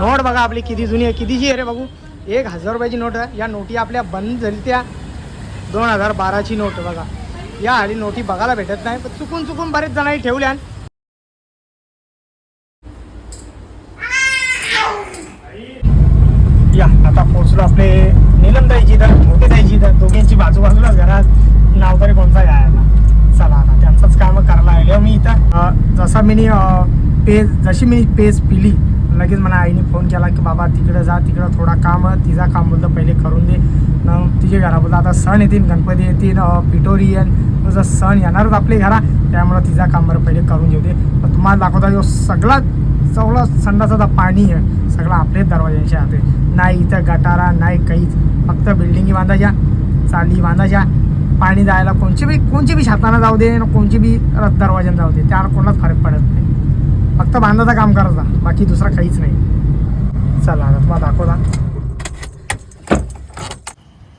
Note बघा आपली किती जुनी आहे कितीची आहे रे बघू? एक हजार रुपयाची नोट आहे. या नोटी आपल्या बंद झाली त्या दोन हजार बाराची नोट बघा. या हल्ली नोटी बघायला भेटत नाही पण चुकून चुकून बरेच जणांनी ठेवल्या. या आता पोहोचलो आपले निलमदाईची तर मोठे जायची तर दोघींची बाजू बाजूला घरात. नाव तरी कोणता यायला? चला आता त्यांचंच काम करायला आले मी इथं. जसा मी पेज जशी मी पेज पिली लगेच मला आईने फोन केला की बाबा तिकडं जा तिकडं थोडा काम तिचा काम बोलतं पहिले करून दे. मग तिचे घरा बोलतं आता सण येतील गणपती येतील पिटोरियन पिठोरी येईल. सण येणारच आपले घरा त्यामुळं तिचा काम बरं पहिले करून घेऊ दे. तर तुम्हाला दाखवता जो सगळा चवला संडासाचा पाणी आहे. सगळं आपलेच दरवाज्यांच्या हाते नाही इथं गटारा नाही काहीच. फक्त बिल्डिंगी बांधायच्या चाली बांधायच्या. पाणी जायला कोणची बी कोणची बी छाताना जाऊ दे न कोणची बी दरवाज्यानं जाऊ दे त्यावर कोणालाच फरक पडत नाही. फक्त बांधाचं काम करायचा बाकी दुसरं काहीच नाही. चला आता तुम्हाला दाखवता.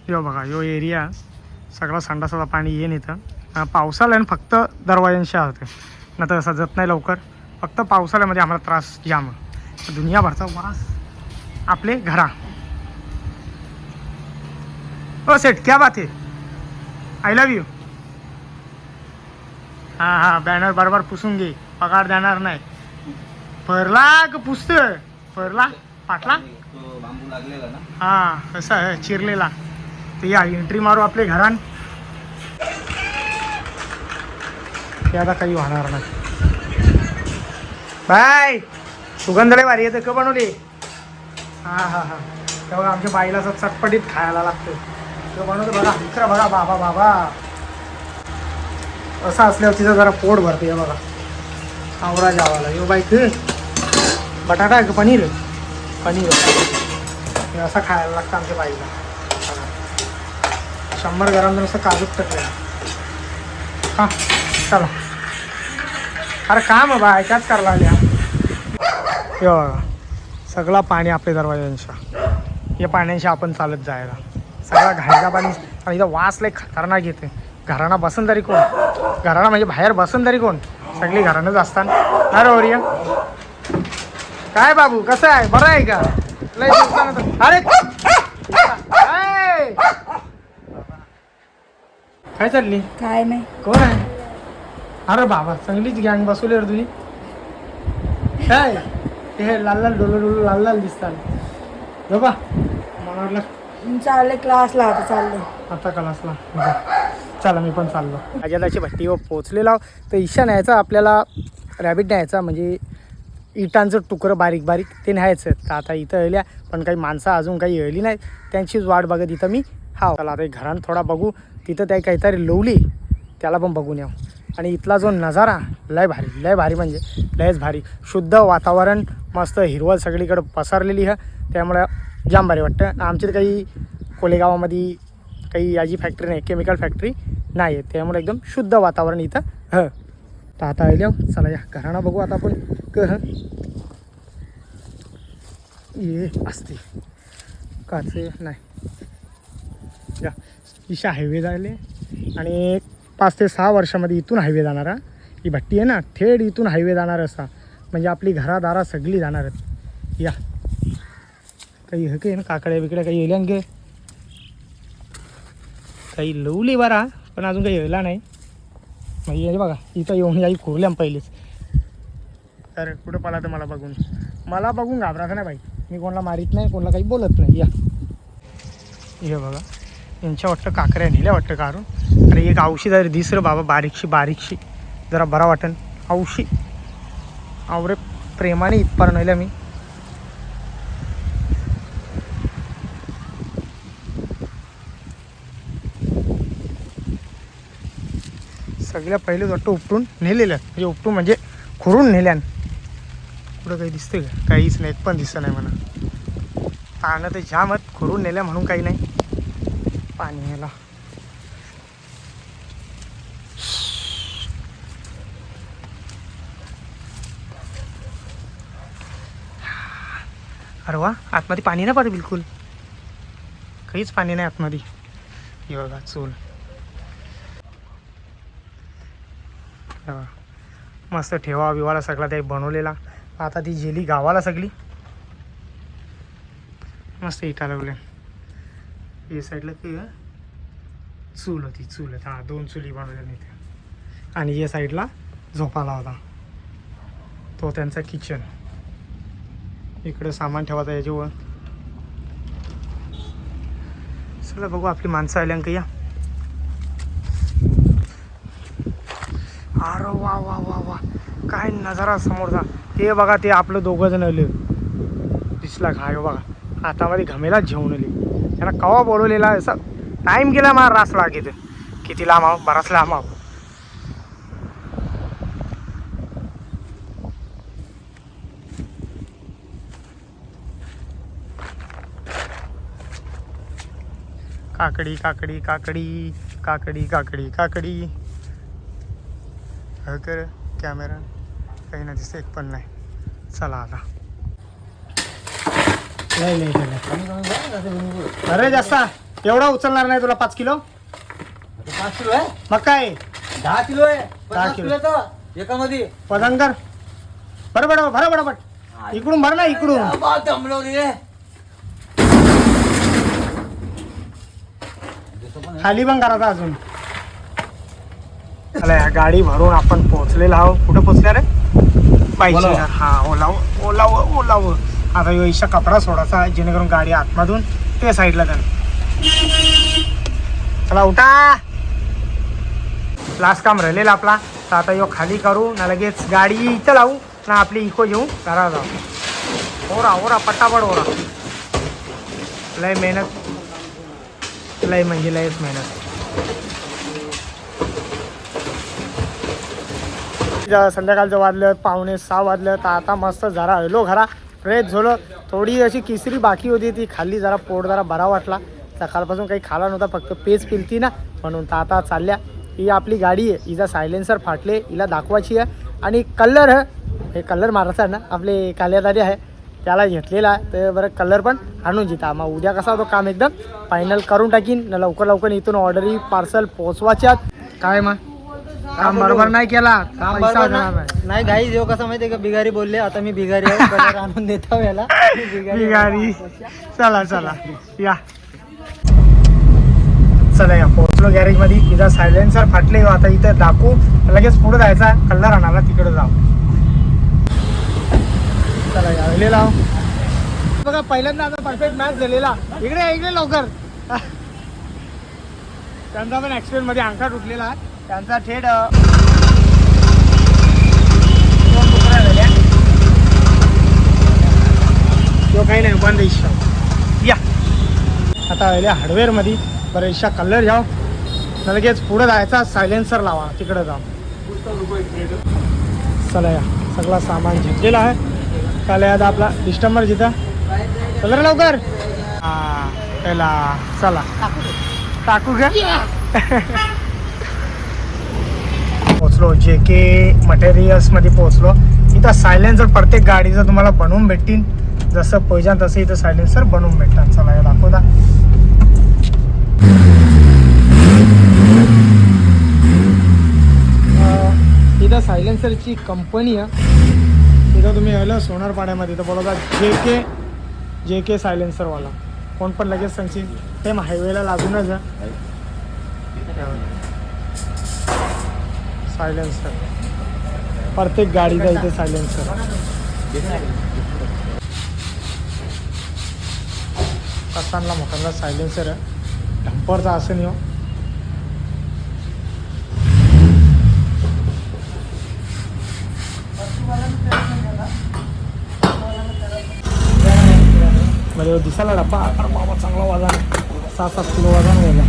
यो बघा यो एरिया. सगळा संडासाचा पाणी येईन इथं. पावसाला पावसाळ्यानं फक्त दरवाज्यांशी होते न तर असं जत नाही लवकर. फक्त पावसाळ्यामध्ये आम्हाला त्रास जाम. दुनियाभरचा वास आपले घरा. ओ सेट क्या बात आहे? आय लव्ह यू हां हां बॅनर बरोबर पुसून घे. पगार देणार नाही. फरला का पुसतोय फरला पाटला? तो बांबू लागलेला ना. हा कसा आहे चिरलेला. तर या एंट्री मारू आपले घरान. ते आता काही होणार नाही. बाय! सुगंध लय भारी येते का बनवली? हा हा हा. तेव्हा आमच्या बाईला असं चटपटीत खायला लागतं. तो बनवतो बघा इकडं बघा बाबा बाबा. असं असल्यावर तिचं जरा पोट भरते बघा. आवडा जावाला. यो बाई ते बटाटा आहे का? पनीर? पनीर. हे असं खायला लागतं आमच्या बाईला. शंभर ग्राम असं काजूच टाकले हां चला. अरे काम मग बा त्याच करायला आल्या हे बघा सगळा पाणी आपल्या दरवाज्यांच्या. या पाण्याशी आपण चालत जायला. सगळा घायचा पाणी. आणि इथं वास लय खतरनाक येते घराणा बसन तरी कोण? घराणा म्हणजे बाहेर बसन तरी कोण? सगळी घराणंच असतात. अरे ओरिया. काय बाबू कसं आहे? बरं आहे का? लय अरे! काय चालली? काय नाही. कोण आहे? अरे बाबा चांगलीच गँग बसवली रे तुम्ही काय? ते हे लाल लाल डोलो डोलो लाल लाल दिसतात. बाबा मला वाटलं चालले क्लासला आता चालले. आता क्लासला चला मी पण चाललो. अजंदाची भट्टीवर पोचलेलो आहो. तर ईशा न्यायचा आपल्याला रॅबिट न्यायचा म्हणजे इटांचं तुकडं बारीक बारीक ते न्यायचं तर आता इथं येल्या पण काही माणसं अजून काही येळली नाहीत. त्यांचीच वाट बघत इथं मी. हा चला आता घरात थोडा बघू. तिथं त्या काहीतरी लवली. त्याला पण बघून येऊ. आणि इथला जो नजारा लय भारी लय भारी म्हणजे लयच भारी. शुद्ध वातावरण मस्त हिरवळ सगळीकडं पसरलेली आहे त्यामुळं जाम भारी वाटतं. आमच्या काही कोलेगावामध्ये काही याची फॅक्टरी नाही केमिकल फॅक्टरी नाही आहे त्यामुळे एकदम शुद्ध वातावरण इथं ह. तर आता आल्या चला या घराणा बघू आता आपण. क ह ये असते. काचे नाही. या. इशा हायवे झाले. आणि पाच ते सहा वर्षामध्ये इथून हायवे जाणारा ही. भट्टी आहे ना थेट इथून हायवे जाणार असा. म्हणजे आपली घरादारा सगळी जाणार आहेत. या. काही हके ना काकड्या बिकड्या काही येल्या गे. काही लवली बरा पण अजून काही येला नाही. म्हणजे बघा इथं येऊन याई खुरल्या पहिलेच. तर कुठं पळा मला बघून? मला बघून घाबरायचं नाही बाई. मी कोणाला मारीत नाही कोणाला काही बोलत नाही. या. हे बघा. यांच्या वाटतं काकऱ्या नेल्या वाटतं कारून. अरे एक औषध आहे दिस रे बाबा बारीकशी बारीकशी. जरा बरा वाटन औशी. आवरे प्रेमाने इतपार नेल्या मी. सगळ्या पहिले वाटतं उपटून नेलेल्या म्हणजे उपटून म्हणजे खुरून नेल्यान. पुढं काही दिसतंय का? काहीच नाही एक पण दिसत नाही म्हणा. पानं तर जामत खुरून नेल्या म्हणून काही नाही. पाणी याला अरे वा आतमध्ये पाणी नाही पडत बिलकुल. काहीच पाणी नाही आतमध्ये. हे बघा चूल. मस्त ठेवा बिवाला सगळा ते बनवलेला. आता ती जेली गावाला सगळी. मस्त इटा लावले. या साईडला ते चूल होती चूल होती. हां दोन चुली बनवल्या इथे आणि या साईडला झोपाला होता. तो त्यांचा किचन इकडं सामान ठेवायचं याच्यावर. चला बघू आपली माणसं आल्या का या. अरे वा वा वा वा. काय नजारा समोरचा. ते बघा ते आपलं दोघं जण आले. दिसला का? बघा हातामध्ये घमेलाच घेऊन आले. त्यांना कवा बोलवलेला असं टाईम गेला मला रास लागेल. किती लांब आहो बराच लांब आहो. काकडी काकडी काकडी काकडी काकडी काकडी. ह कर कॅमेरा काही नाही दिसत एक पण नाही. चला आता. नाही नाही नाही. अरे जास्त एवढा उचलणार नाही तुला पाच किलो? पाच किलो आहे? मग काय? दहा किलो आहे. पन्नास किलो. पदंकर बरं बरं भरा बरोबर इकडून भर ना इकडून. खाली पण करायचा अजून. चला गाडी भरून आपण पोहोचलेलो आहोत. कुठं पोहोचल्या रे? पाहिजे. ओलावा. हा ओलाव ओलाव ओलाव आता यो इशा कपडा सोडायचा जेणेकरून गाडी आतमधून ते साईडला जाणार चला उठा. लास्ट काम राहिलेला आपला. तर आता यो खाली करू ना लगेच गाडी इथं लावू ना आपली इको घेऊ घरा जाऊ. ओरा ओरा पट्टापट ओरा. लय मेहनत. लय म्हणजे लयच मेहनत. संध्याकाळचं वाजलं पावणे सहा वाजलं तर आता मस्त जरा हलो घरा फ्रेश झालो. थोडी अशी किसरी बाकी होती ती खाल्ली जरा पोट जरा बरा वाटला. सकाळपासून काही खाला नव्हता फक्त पेज पिलती ना म्हणून तर आता चालल्या. ही आपली गाडी आहे हिचा सायलेन्सर फाटले हिला दाखवायची आहे. आणि कलर हे कलर मारायचा आहे ना आपले काल्यादारी आहे त्याला घेतलेला आहे. तर बरं कलर पण आणून जिता मग उद्या कसा होतो काम एकदम फायनल करून टाकीन. न लवकर लवकर इथून ऑर्डरी पार्सल पोचवायच्यात काय मग? काम बरोबर नाही केला काम बरोबर. नाही. नाही. घाई कसं माहितीये का? बिगारी बोलले आता मी आहे कलर आणून देतो याला. बिगारी चला चला. या. चला या. पोहोचलो गॅरेजमध्ये तिचा सायलेन्सर फाटले आता इथं दाखवू. लगेच पुढे जायचा. कल्लर आणायला तिकडे जाऊ. चला या. बघा पहिल्यांदा आता परफेक्ट मॅच झालेला. इकडे या, इकडे लवकर. त्यांचा पण ऍक्सिडेंटमध्ये अंगठा तुटलेला. आहे त्यांचा थेट दोन तुकड्या झाल्या तो काही नाही बंद इच्छा. या. आता आल्या हार्डवेअरमध्ये बरं इच्छा कलर घ्याव न लगेच पुढं जायचा सायलेन्सर लावा तिकडं जाऊ चला या सगळा सामान घेतलेला आहे. काल आता आपला डिस्टंबर जिथं. चला रे लवकर. हा त्याला चला. टाकू का? पोहोचलो जे के मटेरियल्समध्ये पोचलो इथं सायलेन्सर प्रत्येक गाडीचं तुम्हाला बनवून भेटतील. जसं पाहिजे तसं इथं सायलेन्सर बनवून भेटतात. चला या दाखवता. इथं सायलेन्सरची कंपनी आहे. इथं तुम्ही आलं सोनारपाड्यामध्ये. इथं बोलवता जे के जे के सायलेन्सरवाला कोण पण लगेच सांगशील. सेम हायवेला लागूनच आहे. सायलेन्सर. प्रत्येक गाडीचा इथे सायलेन्सर. कसांना मोठ्यांना सायलेन्सर आहे. डंपरचा असं नाही हो म्हणजे दिसायला डब्बा. आकार बाबा चांगला वजन सहा सात किलो वजन गेला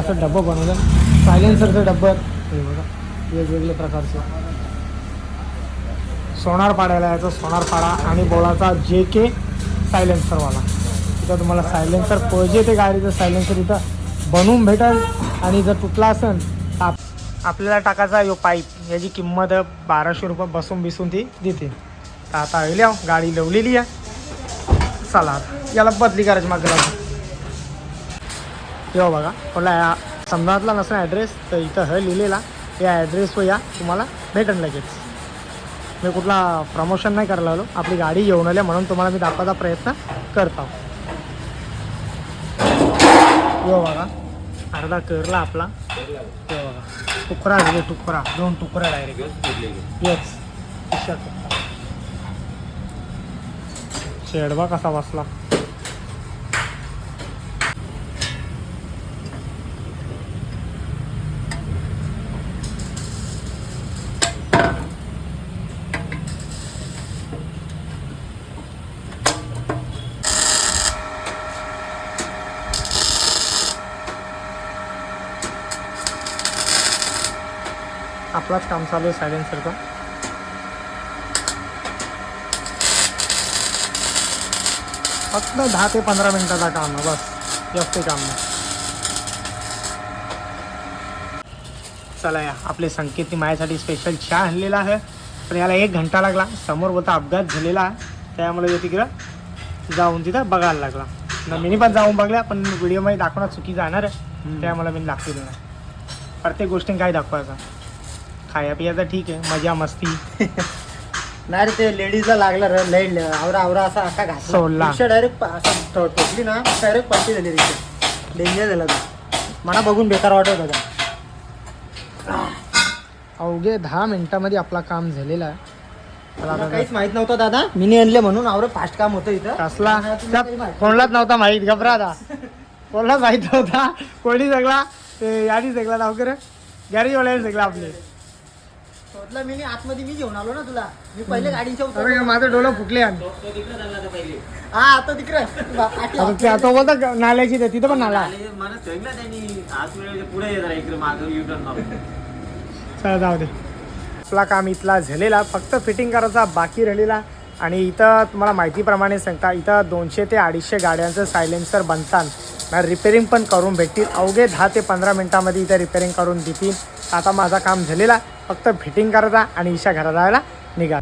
असं डब्बा डब्बं बनवलं सायलेन्सरचं डब्बा हे बघा. वेगवेगळ्या प्रकारचे. सोनार पाड्याला यायचं सोनार पाडा आणि बोळाचा जे के सायलेन्सरवाला इथं तुम्हाला सायलेन्सर पाहिजे ते गाडीचं सायलेन्सर इथं बनवून भेटेल आणि जर तुटला असेल तर आप आपल्याला टाकायचा यो पाईप. याची किंमत बाराशे रुपये बसून बिसून ती देते. तर आता आली आहो गाडी लवलेली आहे. चला याला बदली करायची मग यो बघा मला समजातला नसेल ॲड्रेस तर इथं हे लिहिलेला. या ॲड्रेसवर या. तुम्हाला भेटेल लगेच. मी कुठला प्रमोशन नाही करायला आलो. आपली गाडी येऊन आली म्हणून तुम्हाला मी दाखवायचा प्रयत्न करतो. यो बघा. अर्धा करला आपला. यो बघा. तुकडा झाले तुकडा. दोन तुकडा डायरेक्ट येस शेडवा शेडबा कसा बसला. आपलाच काम चालू आहे सायलेन्सरचं. फक्त दहा ते पंधरा मिनिटाचा काम आहे बस. जास्त काम नाही. चला या आपले संकेतनी माझ्यासाठी स्पेशल चहा आणलेला आहे. पण याला एक घंटा लागला समोर बोलता अपघात झालेला आहे. त्यामुळे तिकडं जाऊन तिथं बघायला लागला. न मी पण जाऊन बघल्या पण व्हिडिओमध्ये दाखवणं चुकी जाणार आहे. त्यामुळे मी दाखवलं नाही. प्रत्येक गोष्टी काय दाखवायचं? खाया पियाचं ठीक आहे मजा मस्ती. नाही रे ते लेडीजला लागला रे लई आवरा आवरा असा अख्खा सोडला. घातला डायरेक्ट असं टोचली ना डायरेक्ट पट्टी झाली तिथे डेंजर झाला तो. मला बघून बेकार वाटत होता. अवघे दहा मिनिटामध्ये आपला काम झालेला आहे. मला मला आता काहीच माहीत नव्हतं दादा. मी आणले म्हणून आवरं फास्ट काम होतं इथं. कसला? कोणालाच नव्हता. माहीत घबरादा कोणालाच माहीत नव्हता. कोणी सगळा ते सगळा नाव कर. गॅरेजवाल्याने सगळं आपले. शोधलं मी आतमध्ये मी घेऊन आलो ना तुला. मी पहिले गाडीच्या अरे उतर माझं डोळं फुटले आणि. हा आता तिकडे. आता ते आता बोलता नाल्याची ते तिथं पण नाला. चला जाऊ दे. आपला काम इथला झालेला. फक्त फिटिंग करायचा बाकी राहिलेला. आणि इथं तुम्हाला माहितीप्रमाणे सांगता इथं दोनशे ते अडीचशे गाड्यांचं सायलेन्सर बनतात रिपेरिंग पण करून भेटतील. अवघे दहा ते पंधरा मिनटामध्ये इथं रिपेरिंग करून देतील. आता माझा काम झालेला. फक्त फिटिंग करायचा आणि ईशा घरात जायला निघा.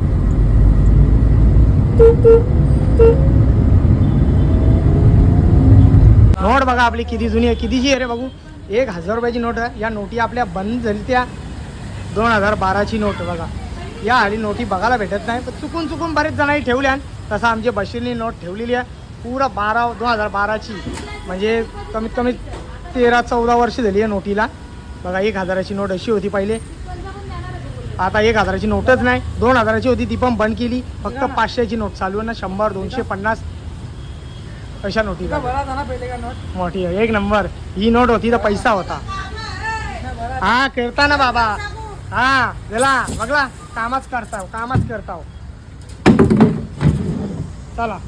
नोट बघा आपली किती जुनी आहे कितीची आहे रे बघू? एक हजार रुपयाची नोट आहे. या नोटी आपल्या बंद झाली त्या दोन हजार बाराची नोट बघा. या हल्ली नोटी बघायला भेटत नाही पण चुकून चुकून बरेच जणांनी ठेवल्या तसं आमची बशीरनी नोट ठेवलेली आहे. पुरा बारा दोन हजार बाराची. म्हणजे कमीत कमी तेरा चौदा वर्ष झाली आहे नोटीला. बघा एक हजाराची नोट अशी होती पहिले. आता एक हजाराची नोटच नाही. दोन हजाराची होती ती पण बंद केली. फक्त पाचशेची नोट चालू आहे ना शंभर दोनशे पन्नास. अशा नोटी मोठी आहे. एक नंबर. ही नोट होती तर पैसा होता. हा करता ना बाबा. हा गेला बघला कामच करताव कामच करताव चला.